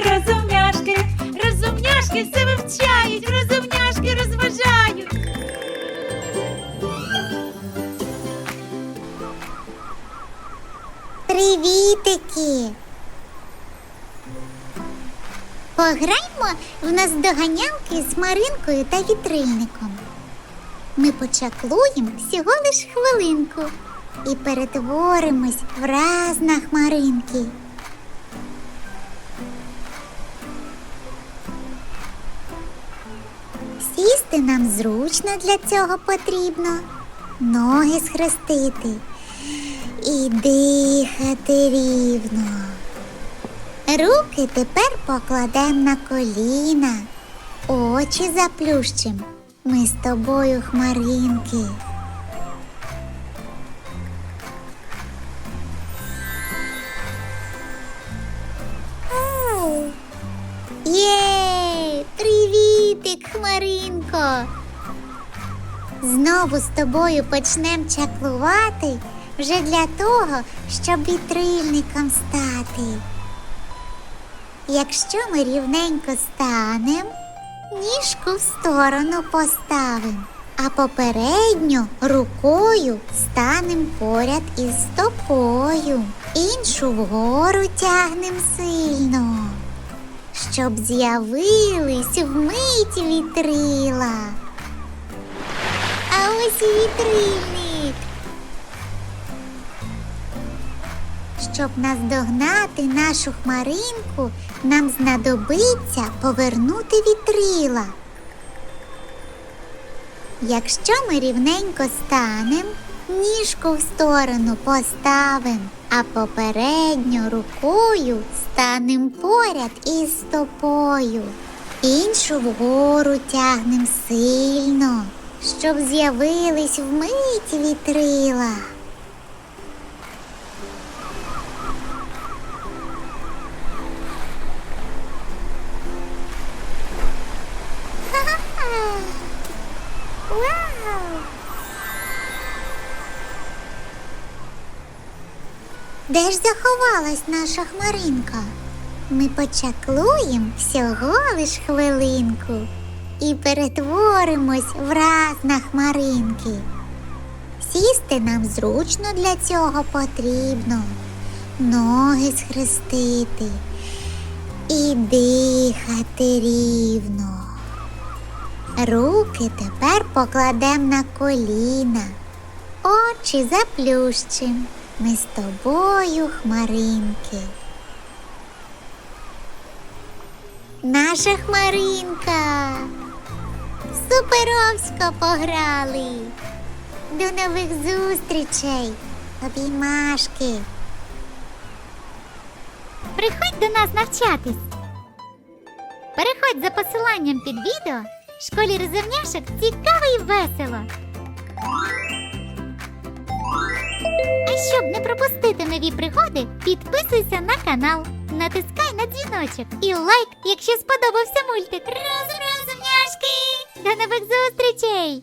розумняшки, розумняшки все вивчають, розумняшки розважають. Привітики! Пограймо в наздоганялки з Маринкою та вітрильником. Ми почаклуємо всього лиш хвилинку і перетворимось враз на хмаринки. Сісти нам зручно для цього потрібно, ноги схрестити і дихати рівно. Руки тепер покладемо на коліна, очі заплющим. Ми з тобою хмаринки. Знову з тобою почнем чаклувати вже для того, щоб вітрильником стати. Якщо ми рівненько станем, ніжку в сторону поставим, а попередньо рукою станем поряд із стопою, іншу вгору тягнем сильно, щоб з'явились вмить вітрила. Ось і вітрильник. Щоб наздогнати нашу хмаринку, нам знадобиться повернути вітрила. Якщо ми рівненько станем, ніжку в сторону поставим, а попередньо рукою станем поряд із стопою. Іншу вгору тягнем сильно, щоб з'явились вмить вітрила. Де ж заховалась наша хмаринка? Ми почаклуємо всього лиш хвилинку і перетворимось враз на хмаринки. Сісти нам зручно для цього потрібно, ноги схрестити і дихати рівно. Руки тепер покладем на коліна, очі заплющим. Ми з тобою хмаринки. Наша хмаринка. Суперовсько пограли. До нових зустрічей. Обіймашки. Приходь до нас навчатись. Переходь за посиланням під відео. Школі розумняшок цікаво і весело. А щоб не пропустити нові пригоди, підписуйся на канал, натискай на дзвіночок і лайк, якщо сподобався мультик. Розумняшки! До нових зустрічей!